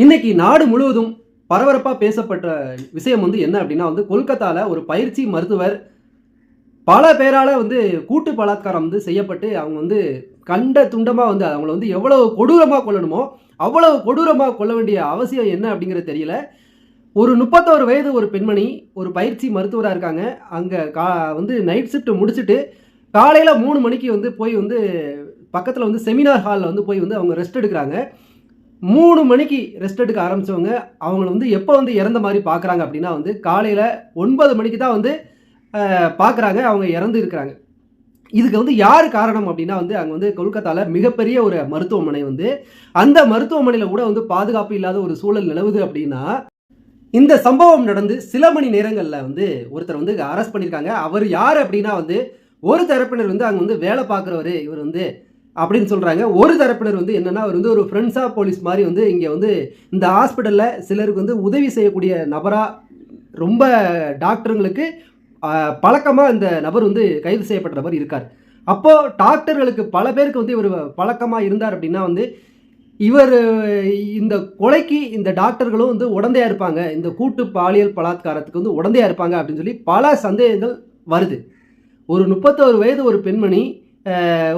இன்னைக்கு நாடு முழுவதும் பரபரப்பாக பேசப்பட்ட விஷயம் வந்து என்ன அப்படின்னா வந்து கொல்கத்தாவில் ஒரு பயிற்சி மருத்துவர் பல பேரால் வந்து கூட்டு பலாத்காரம் வந்து செய்யப்பட்டு அவங்க வந்து கண்ட துண்டமாக வந்து அவங்கள வந்து எவ்வளவு கொடூரமாக கொல்லணுமோ அவ்வளவு கொடூரமாக கொல்ல வேண்டிய அவசியம் என்ன அப்படிங்கிறது தெரியல. ஒரு முப்பத்தோரு வயது ஒரு பெண்மணி ஒரு பயிற்சி மருத்துவராக இருக்காங்க. அங்கே கா வந்து நைட் ஷிஃப்ட் முடிச்சுட்டு காலையில் மூணு மணிக்கு வந்து போய் வந்து பக்கத்தில் வந்து செமினார் ஹாலில் வந்து போய் வந்து அவங்க ரெஸ்ட் எடுக்கிறாங்க. மூணு மணிக்கு ரெஸ்ட் எடுக்க ஆரம்பித்தவங்க அவங்கள வந்து எப்போ வந்து இறந்த மாதிரி பார்க்குறாங்க அப்படின்னா வந்து காலையில் ஒன்பது மணிக்கு தான் வந்து பார்க்குறாங்க அவங்க இறந்து இருக்கிறாங்க. இதுக்கு வந்து யார் காரணம் அப்படின்னா வந்து அங்கே வந்து கொல்கத்தாவில் மிகப்பெரிய ஒரு மருத்துவமனை வந்து அந்த மருத்துவமனையில் கூட வந்து பாதுகாப்பு இல்லாத ஒரு சூழல் நிலவுது அப்படின்னா இந்த சம்பவம் நடந்து சில மணி நேரங்களில் வந்து ஒருத்தர் வந்து அரெஸ்ட் பண்ணியிருக்காங்க அவர் யார் அப்படின்னா வந்து ஒரு தரப்பினர் வந்து அங்கே வந்து வேலை பார்க்குறவர் இவர் வந்து அப்படின்னு சொல்கிறாங்க ஒரு தரப்பினர் வந்து என்னென்னா அவர் வந்து ஒரு ஃப்ரெண்ட்ஸா போலீஸ் மாதிரி வந்து இங்கே வந்து இந்த ஹாஸ்பிட்டலில் சிலருக்கு வந்து உதவி செய்யக்கூடிய நபராக ரொம்ப டாக்டருங்களுக்கு பழக்கமாக இந்த நபர் வந்து கைது செய்யப்பட்ட நபர் இருக்கார். அப்போது டாக்டர்களுக்கு பல பேருக்கு வந்து இவர் பழக்கமாக இருந்தார் அப்படின்னா வந்து இவர் இந்த கொலைக்கு இந்த டாக்டர்களும் வந்து உடந்தையாக இருப்பாங்க. இந்த கூட்டு பாலியல் பலாத்காரத்துக்கு வந்து உடந்தையாக இருப்பாங்க அப்படின்னு சொல்லி பல சந்தேகங்கள் வருது. ஒரு முப்பத்தோரு வயது ஒரு பெண்மணி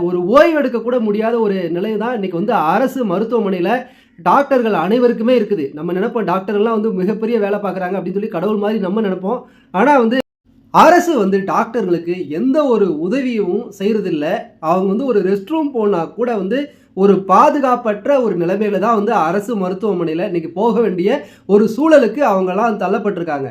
ஒரு ஓய்வு எடுக்கக்கூட முடியாத ஒரு நிலை தான் இன்றைக்கி வந்து அரசு மருத்துவமனையில் டாக்டர்கள் அனைவருக்குமே இருக்குது. நம்ம நினைப்போம் டாக்டர்கள்லாம் வந்து மிகப்பெரிய வேலை பார்க்குறாங்க அப்படின்னு சொல்லி கடவுள் மாதிரி நம்ம நினைப்போம். ஆனால் வந்து அரசு வந்து டாக்டர்களுக்கு எந்த ஒரு உதவியும் செய்கிறதில்ல அவங்க வந்து ஒரு ரெஸ்ட் ரூம் போனால் கூட வந்து ஒரு பாதுகாப்பற்ற ஒரு நிலைமையில தான் வந்து அரசு மருத்துவமனையில் இன்றைக்கி போக வேண்டிய ஒரு சூழலுக்கு அவங்கெல்லாம் தள்ளப்பட்டிருக்காங்க.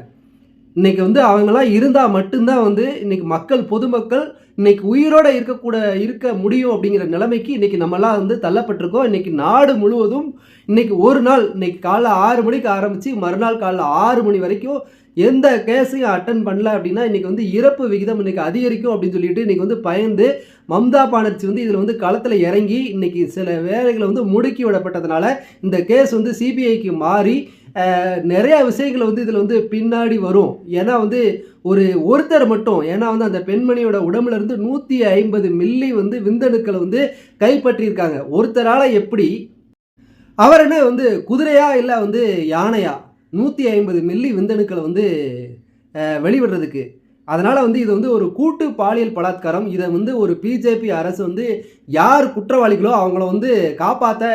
இன்னைக்கு வந்து அவங்களாம் இருந்தால் மட்டும்தான் வந்து இன்னைக்கு மக்கள் பொதுமக்கள் இன்னைக்கு உயிரோட இருக்கக்கூட இருக்க முடியும் அப்படிங்கிற நிலைமைக்கு இன்னைக்கு நம்மலாம் வந்து தள்ளப்பட்டிருக்கோம். இன்னைக்கு நாடு முழுவதும் இன்னைக்கு ஒரு நாள் இன்னைக்கு காலைல ஆறு மணிக்கு ஆரம்பித்து மறுநாள் காலைல ஆறு மணி வரைக்கும் எந்த கேஸையும் அட்டன் பண்ணல அப்படின்னா இன்றைக்கி வந்து இறப்பு விகிதம் இன்றைக்கி அதிகரிக்கும் அப்படின்னு சொல்லிட்டு இன்றைக்கி வந்து பயந்து மம்தா பானர்ஜி வந்து இதில் வந்து களத்தில் இறங்கி இன்னைக்கு சில வேலைகளை வந்து முடுக்கி விடப்பட்டதுனால இந்த கேஸ் வந்து சிபிஐக்கு மாறி நிறையா விஷயங்கள் வந்து இதில் வந்து பின்னாடி வரும். ஏன்னா வந்து ஒரு ஒருத்தர் மட்டும் ஏன்னா வந்து அந்த பெண்மணியோட உடம்புல இருந்து நூற்றி ஐம்பது மில்லி வந்து விந்தணுக்களை வந்து கைப்பற்றியிருக்காங்க. ஒருத்தரால் எப்படி? அவர் என்ன வந்து குதிரையா இல்லை வந்து யானையா? நூற்றி ஐம்பது மில்லி விந்தணுக்களை வந்து வெளிவிடுறதுக்கு அதனால் வந்து இது வந்து ஒரு கூட்டு பாலியல் பலாத்காரம். இதை வந்து ஒரு பிஜேபி அரசு வந்து யார் குற்றவாளிகளோ அவங்கள வந்து காப்பாற்ற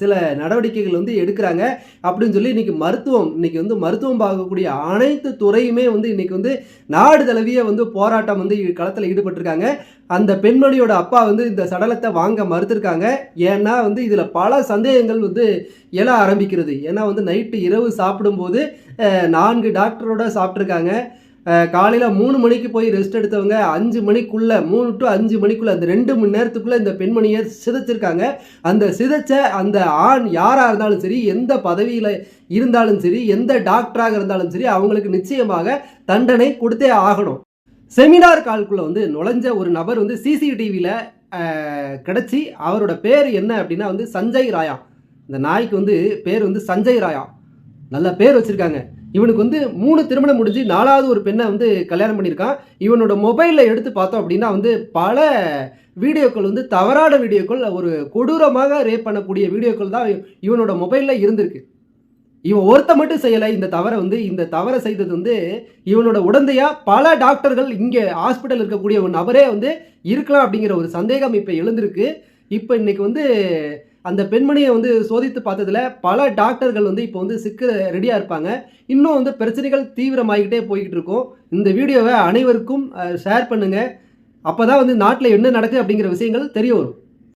சில நடவடிக்கைகள் வந்து எடுக்கிறாங்க. அப்படின்னு சொல்லி இன்றைக்கி மருத்துவம் இன்றைக்கி வந்து மருத்துவம் பார்க்கக்கூடிய அனைத்து துறையுமே வந்து இன்றைக்கி வந்து நாடு தழுவிய வந்து போராட்டம் வந்து களத்தில் ஈடுபட்டிருக்காங்க. அந்த பெண்மணியோட அப்பா வந்து இந்த சடலத்தை வாங்க மறுத்திருக்காங்க. ஏன்னா வந்து இதில் பல சந்தேகங்கள் வந்து எழ ஆரம்பிக்கிறது. ஏன்னா வந்து நைட்டு இரவு சாப்பிடும்போது நான்கு டாக்டரோட சாப்பிட்ருக்காங்க காலையில் மூணு மணிக்கு போய் ரெஸ்ட் எடுத்தவங்க அஞ்சு மணிக்குள்ளே மூணு டு அஞ்சு மணிக்குள்ளே அந்த ரெண்டு மணி நேரத்துக்குள்ளே இந்த பெண்மணியை சிதைச்சிருக்காங்க. அந்த சிதைச்ச அந்த ஆண் யாராக இருந்தாலும் சரி எந்த பதவியில் இருந்தாலும் சரி எந்த டாக்டராக இருந்தாலும் சரி அவங்களுக்கு நிச்சயமாக தண்டனை கொடுத்தே ஆகணும். செமினார் கால்குள்ளே வந்து நுழைஞ்ச ஒரு நபர் வந்து சிசிடிவியில் கிடச்சி அவரோட பேர் என்ன அப்படின்னா வந்து சஞ்சய் ராயா. இந்த நாய்க்கு வந்து பேர் வந்து சஞ்சய் ராயா. நல்ல பேர் வச்சுருக்காங்க. இவனுக்கு வந்து மூணு திருமணம் முடிஞ்சு நாலாவது ஒரு பெண்ணை வந்து கல்யாணம் பண்ணியிருக்கான். இவனோட மொபைலில் எடுத்து பார்த்தோம் அப்படின்னா வந்து பல வீடியோக்கள் வந்து தவறான வீடியோக்கள் ஒரு கொடூரமாக ரேப் பண்ணக்கூடிய வீடியோக்கள் தான் இவனோட மொபைலில் இருந்திருக்கு. இவன் ஒருத்த மட்டும் செய்யலை. இந்த தவறை வந்து இந்த தவறை செய்தது வந்து இவனோட உடந்தையாக பல டாக்டர்கள் இங்கே ஹாஸ்பிட்டல் இருக்கக்கூடிய ஒரு நபரே வந்து இருக்கலாம் அப்படிங்கிற ஒரு சந்தேகம் இப்போ எழுந்திருக்கு. இப்போ இன்னைக்கு வந்து அந்த பெண்மணியை வந்து சோதித்து பார்த்ததில் பல டாக்டர்கள் வந்து இப்போ வந்து சிக்க ரெடியாக இருப்பாங்க. இன்னும் வந்து பிரச்சனைகள் தீவிரமாகிக்கிட்டே போய்கிட்டு இருக்கும். இந்த வீடியோவை அனைவருக்கும் ஷேர் பண்ணுங்கள் அப்போ தான் வந்து நாட்டில் என்ன நடக்குது அப்படிங்கிற விஷயங்கள் தெரிய வரும்.